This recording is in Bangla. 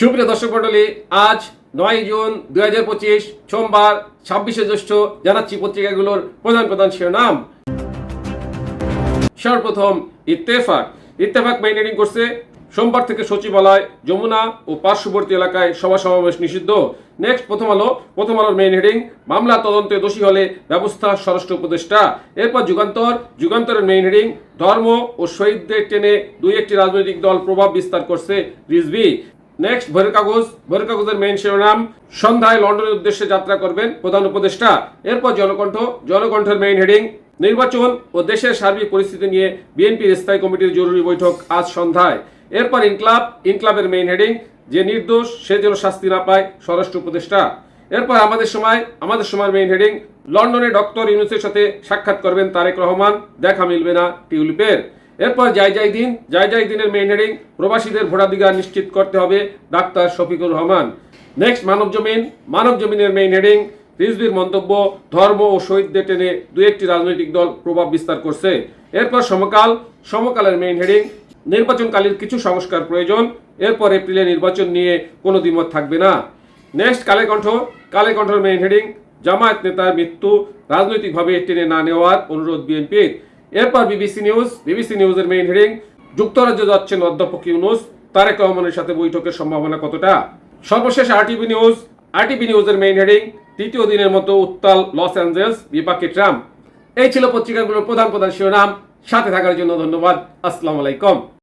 সুপ্রিয় দর্শক মন্ডলী আজ নয় জুন দুই হাজার পঁচিশ, সোমবার, ছাব্বিশে জ্যৈষ্ঠ জানাচ্ছি পত্রিকাগুলোর প্রধান প্রধান শিরোনাম। সর্বপ্রথম ইত্তেফাক। ইত্তেফাক মেইনটেনিং করছে, সোমবার থেকে সচিবালয়, যমুনা ও পার্শ্ববর্তী এলাকায় সভা সমাবেশ নিষিদ্ধ। নেক্সট প্রথম আলো। প্রথম আলোর মেইন হেডিং মামলা তদন্তে দোষী হলে ব্যবস্থা স্বরাষ্ট্র উপদেষ্টা। এরপর যুগান্তর। যুগান্তরের মেইন হেডিং ধর্ম ও শহীদদের টেনে দুই একটি রাজনৈতিক দল প্রভাব বিস্তার করছে রিজভি। নেক্সট ভোরের কাগজ। ভোরের কাগজের মেইন শিরোনাম, সন্ধ্যায় লন্ডনের উদ্দেশ্যে যাত্রা করবেন প্রধান উপদেষ্টা। এরপর জনকণ্ঠ। জনকণ্ঠের মেইন হেডিং নির্বাচন ও দেশের সার্বিক পরিস্থিতি নিয়ে বিএনপির স্থায়ী কমিটির জরুরি বৈঠক আজ সন্ধ্যায়। এরপর ইনক্লাব, ইনক্লাবের মেইন হেডিং যে নির্দোষ, সে যেন শাস্তি না পায়, স্বরাষ্ট্র উপদেষ্টা। এরপর আমাদের সময় আমাদের সময় মেইন হেডিং লন্ডনে ডক্টর ইউনুসের সাথে সাক্ষাৎ করবেন তারেক রহমান, দেখা মিলবে না টিউলিপের। এরপর যাই যাই দিন যাই যাই দিনের মেইন হেডিং প্রবাসীদের ভোটাধিকার নিশ্চিত করতে হবে ডাক্তার শফিকুর রহমান। নেক্সট মানব জমিন, মানব জমিনের মেইন হেডিং রিজবির মন্তব্য, ধর্ম ও শহীদদের টেনে দু একটি রাজনৈতিক দল প্রভাব বিস্তার করছে। এরপর সমকাল, সমকালের মেইন হেডিং নির্বাচনকালীন কিছু সংস্কার প্রয়োজন, এরপর এপ্রিলে নির্বাচন নিয়ে কোনো দ্বিমত থাকবে না। নেক্সট কালে কণ্ঠ কালে কণ্ঠর মেইন হেডিং জামায়াত নেতার মৃত্যু, রাজনৈতিকভাবে টেনে না নেওয়ার অনুরোধ বিএনপির। এরপর বিবিসি নিউজ, বিবিসি নিউজের মেইন হেডিং যুক্তরাজ্য যাচ্ছেন অধ্যাপক ইউনুস, তারেক রহমানের সাথে বৈঠকের সম্ভাবনা কতটা? সর্বশেষ আরটিভি নিউজ আরটিভি নিউজের মেইন হেডিং তৃতীয় দিনের মতো উত্তাল লস অ্যাঞ্জেলস বিপাকে ট্রাম্প। এই ছিল পত্রিকাগুলোর প্রধান প্রধান শিরোনাম, সাথে থাকার জন্য ধন্যবাদ, আসসালামু আলাইকুম।